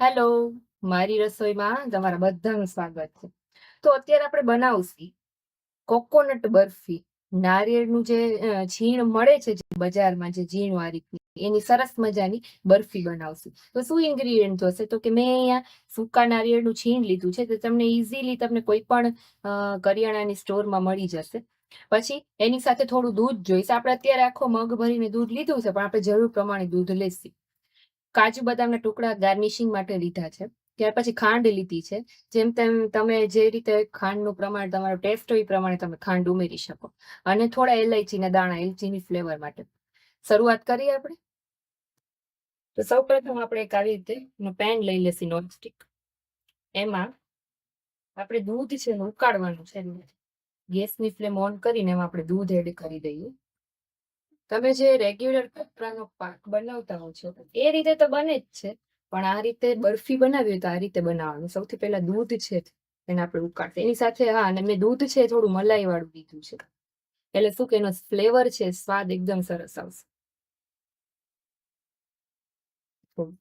Hello, મારી રસોઈમાં તમારા બધાનું સ્વાગત છે. તો અત્યારે આપણે બનાવશી કોકોનટ બરફી. નારિયેળનું જે છીણ મળે છે બજારમાં જે ઝીણ વાળી એની સરસ મજાની બરફી બનાવશું. તો શું ઇન્ગ્રીડિયન્ટ હશે? તો કે મેં અહીંયા સૂકા નારિયેળનું છીણ લીધું છે, તો તમને ઇઝીલી તમને કોઈ પણ કરિયાણાની સ્ટોરમાં મળી જશે. પછી એની સાથે થોડું દૂધ જોઈશે. આપણે અત્યારે આખો મગ ભરીને દૂધ લીધું છે, પણ આપણે જરૂર પ્રમાણે દૂધ લેશું. કાજુ બદામના ટુકડા ગાર્નિશિંગ માટે લીધા છે. ત્યાર પછી ખાંડ લીધી છે. જેમ તેમ તમે જે રીતે ખાંડનું પ્રમાણ, તમારો ટેસ્ટ હોય એ પ્રમાણે તમે ખાંડ ઉમેરી શકો. અને થોડા એલાયચીના દાણા એલચીની ફ્લેવર માટે. શરૂઆત કરીએ આપણે? તો સૌ પ્રથમ આપણે એક આવી રીતે પેન લઈ લેશી નોનસ્ટિક એમાં આપણે દૂધ છે ઉકાળવાનું છે. ગેસની ફ્લેમ ઓન કરીને એમાં આપણે દૂધ એડ કરી દઈએ. તમે જે રેગ્યુલર કપડાનો પાક બનાવતા હો છો, એ રીતે તો બને જ છે. પણ આ રીતે બરફી બનાવી હોય તો આ રીતે બનાવવાનું. સૌથી પહેલા દૂધ છે એને આપણે ઉકાળતા એની સાથે, હા, અને મેં દૂધ છે થોડું મલાઈ વાળું દીધું છે. એટલે શું કે એનો ફ્લેવર છે, સ્વાદ એકદમ સરસ આવશે.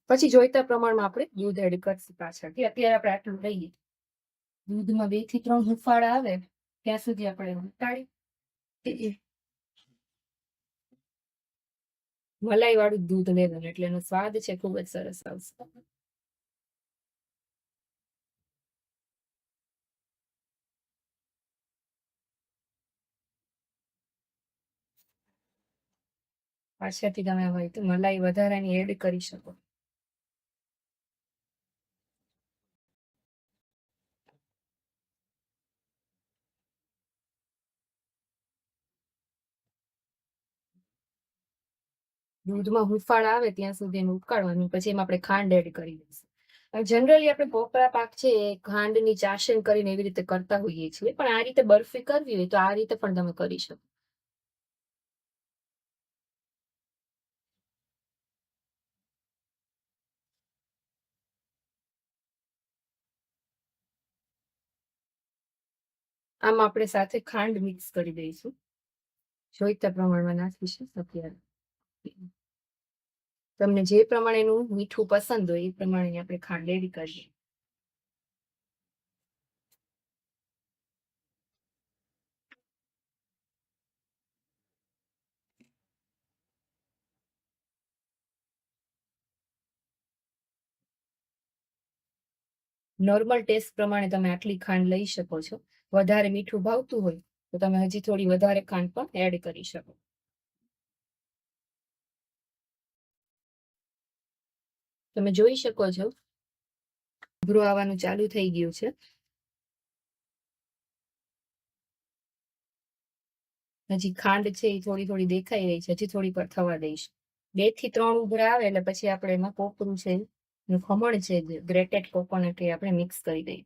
પછી જોઈતા પ્રમાણમાં આપણે દૂધ એડ કરશું પાછળથી અત્યારે આપણે આટલું લઈએ. દૂધમાં બેથી ત્રણ હુંફાળા આવે, ત્યાં સુધી આપણે ઉકાળી. મલાઈ વાળું દૂધ લેવાનું, એટલે એનો સ્વાદ છે ખૂબ જ સરસ આવશે. પાછળથી તમે હોય તો મલાઈ વધારાની એડ કરી શકો. દૂધમાં હુંફાળ આવે ત્યાં સુધી એને ઉકાળવાનું, પછી એમાં આપણે ખાંડ એડ કરી દઈશું. જનરલી આપણે પોપરા પાક છે એ ખાંડની ચાસણ કરીને એવી રીતે કરતા હોઈએ છીએ, પણ આ રીતે બરફી કરવી હોય તો આ રીતે પણ તમે કરી શકો. આમ આપણે સાથે ખાંડ મિક્સ કરી દઈશું. જોઈતા પ્રમાણમાં નાખીશું અત્યારે તમને જે પ્રમાણેનું મીઠું પસંદ હોય એ પ્રમાણે આપણે ખાંડ એડ કરીએ. નોર્મલ ટેસ્ટ પ્રમાણે તમે આટલી ખાંડ લઈ શકો છો. વધારે મીઠું ભાવતું હોય તો તમે હજી થોડી વધારે ખાંડ પણ એડ કરી શકો. તમે જોઈ શકો છો. ઉભરું આવવાનું ચાલુ થઈ ગયું છે. હજી ખાંડ છે એ થોડી થોડી દેખાઈ રહી છે. હજી થોડી પર થવા દઈશ. બેથી ત્રણ ઉભરા આવે એટલે પછી આપણે એમાં કોપરું છે ખમણ છે, ગ્રેટેડ કોકોનટ એ આપણે મિક્સ કરી દઈએ.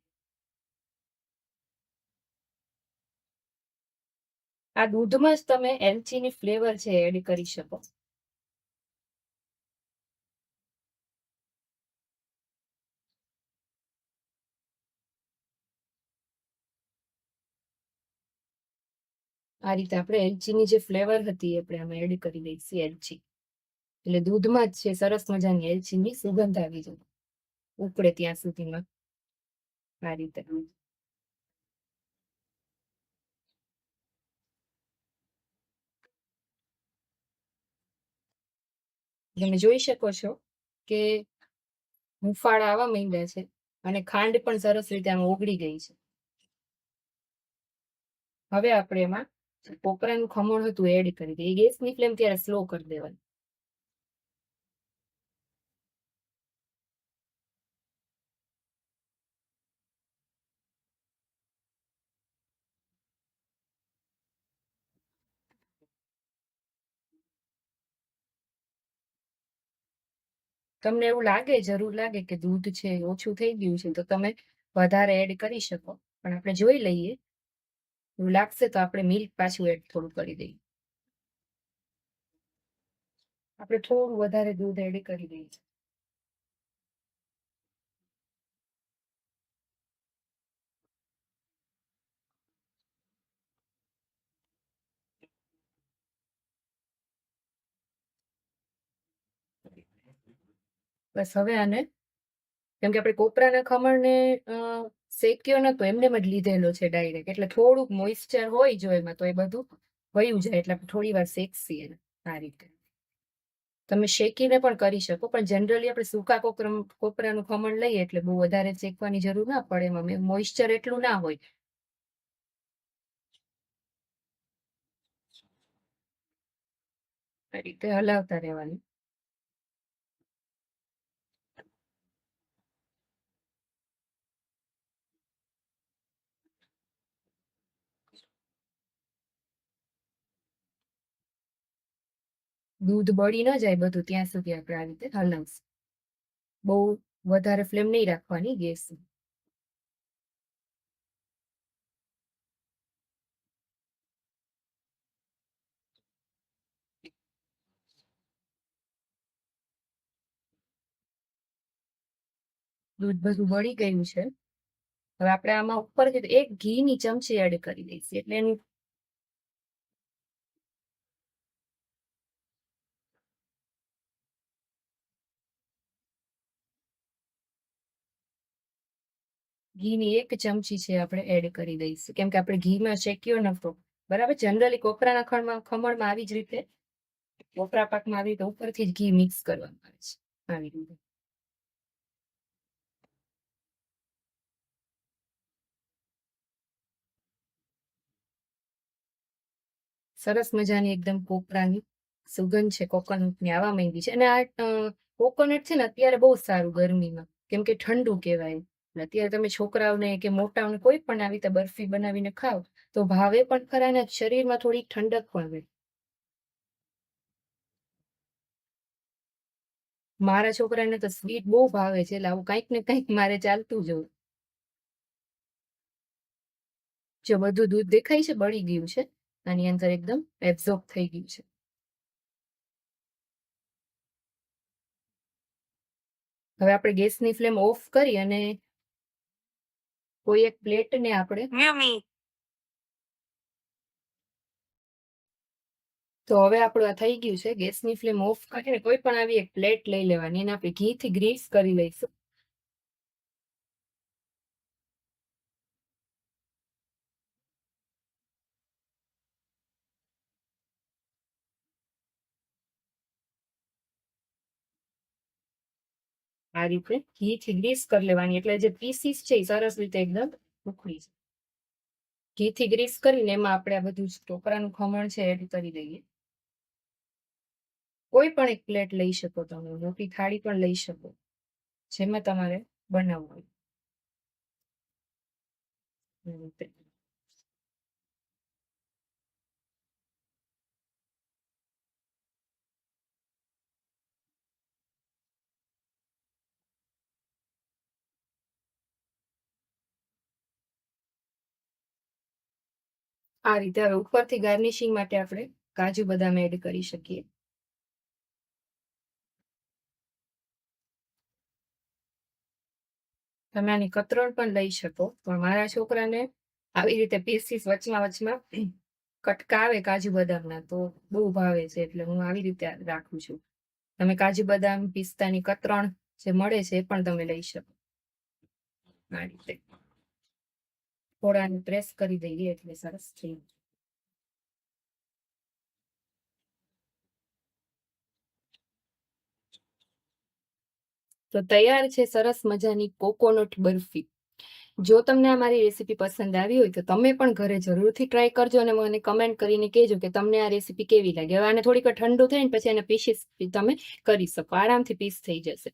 આ દૂધમાં જ તમે એલચીની ફ્લેવર છે એડ કરી શકો. આ રીતે આપણે એલચીની જે ફ્લેવર હતી આપણે આમાં એડ કરી દઈશું એલચી. એટલે દૂધમાં જ છે, સરસ મજાની એલચીની સુગંધ આવી જાય. ઉકળે ત્યાં સુધીમાં. આ રીતે. તમે જોઈ શકો છો કે હુંફાળા આવવા માંડ્યા છે અને ખાંડ પણ સરસ રીતે આમાં ઓગળી ગઈ છે. હવે આપણે એમાં કોપરાનું ખમણ હતું એડ કરી દઈએ ગેસની ફ્લેમ ત્યારે સ્લો કરી દેવાની. તમને એવું લાગે, જરૂર લાગે કે દૂધ છે ઓછું થઈ ગયું છે, તો તમે વધારે એડ કરી શકો. પણ આપણે જોઈ લઈએ લાગશે તો આપણે મિલ્ક પાછું એડ થોડું કરી દઈએ. આપણે થોડું વધારે દૂધ એડ કરી દઈએ બસ હવે આને કેમ કે આપણે કોપરાના ખમણને શેક્યો નતો એમને જ લીધેલો છે ડાયરેક્ટ એટલે થોડુંક મોઇસ્ચર હોય જો એમાં, તો એ બધું વયું જાય એટલે આપણે થોડી વાર શેકસી એને, આ રીતે. તમે શેકીને પણ કરી શકો, પણ જનરલી આપણે સૂકા કોપરા કોપરાનું ખમણ લઈએ એટલે બહુ વધારે શેકવાની જરૂર ના પડે એમાં. મોઇસ્ચર એટલું ના હોય. રીતે હલાવતા રહેવાનું. દૂધ બળી ન જાય બધું ત્યાં સુધી આપણે આ રીતે હલાવશું. બહુ વધારે ફ્લેમ નહીં રાખવાની ગેસ દૂધ બધું બળી ગયું છે. હવે આપણે આમાં ઉપર એક ઘી ની ચમચી એડ કરી દઈશું. એટલે એની ઘીની એક ચમચી છે આપણે એડ કરી દઈશું. કેમ કે આપણે ઘીમાં શેક્યો નતો બરાબર? જનરલી કોપરાના ખમણમાં ખમણમાં આવી જ રીતે કોપરા પાકમાં આવી રીતે ઉપરથી જ ઘી મિક્સ કરવામાં આવે છે. આવી રીતે. સરસ મજાની એકદમ કોપરાની સુગંધ છે, કોકોનટની આવા માંગી છે. અને આ કોકોનટ છે ને, અત્યારે બહુ સારું ગરમીમાં. કેમ કે ઠંડુ કહેવાય. અત્યારે તમે છોકરાઓને કે મોટાઓને કોઈ પણ આવી રીતે બરફી બનાવીને ખાઓ, તો ભાવે પણ ખરા ને શરીરમાં થોડીક ઠંડક પણ રહે મારા છોકરાને તો સ્વીટ બહુ ભાવે છે, એટલે આવું કંઈક ને કંઈક મારે ચાલતું જવું જો બધું દૂધ દેખાય છે, બળી ગયું છે, આની અંદર એકદમ એબ્ઝોર્બ થઈ ગયું છે. હવે આપણે ગેસની ફ્લેમ ઓફ કરી અને કોઈ એક પ્લેટ ને આપણે તો હવે આપણું આ થઈ ગયું છે ગેસની ફ્લેમ ઓફ કરીને કોઈ પણ આવી એક પ્લેટ લઈ લેવાની એને આપણે ઘીથી ગ્રીસ કરી લઈશું. આ રીતે ઘીથી ગ્રીસ કરી લેવાની. એટલે જે પીસીસ છે એ સરસ રીતે એકદમ ઉખડી જાય. ઘીથી ગ્રીસ કરીને એમાં આપણે આ બધું ટોપરાનું ખમણ છે એડ કરી દઈએ. કોઈ પણ એક પ્લેટ લઈ શકો તમે. મોટી થાળી પણ લઈ શકો. જેમાં તમારે બનાવવું હોય. આ રીતે. હવે ઉપરથી ગાર્નિશિંગ માટે આપણે કાજુ બદામ એડ કરી શકીએ. તમે આની કતરણ પણ લઈ શકો, પણ મારા છોકરાને આવી રીતે પીસીસ વચમાં વચમાં કટકા આવે કાજુ બદામના તો બહુ ભાવે છે, એટલે હું આવી રીતે રાખું છું. તમે કાજુ બદામ, પિસ્તાની કતરણ જે મળે છે એ પણ તમે લઈ શકો. આ રીતે. થોડાને પ્રેસ કરી દઈએ એટલે સરસ થઈ તો તૈયાર છે સરસ મજાની કોકોનટ બરફી. જો તમને આ મારી રેસીપી પસંદ આવી હોય તો તમે પણ ઘરે જરૂરથી ટ્રાય કરજો અને મને કમેન્ટ કરીને કહેજો કે તમને આ રેસીપી કેવી લાગે. હવે આને થોડીક ઠંડુ થાય ને પછી એને પીસીસ તમે કરી શકો. આરામથી પીસ થઈ જશે.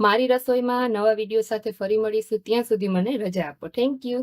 મારી રસોઈમાં નવા વીડિયો સાથે ફરી મળીશું. ત્યાં સુધી મને રજા આપો. Thank you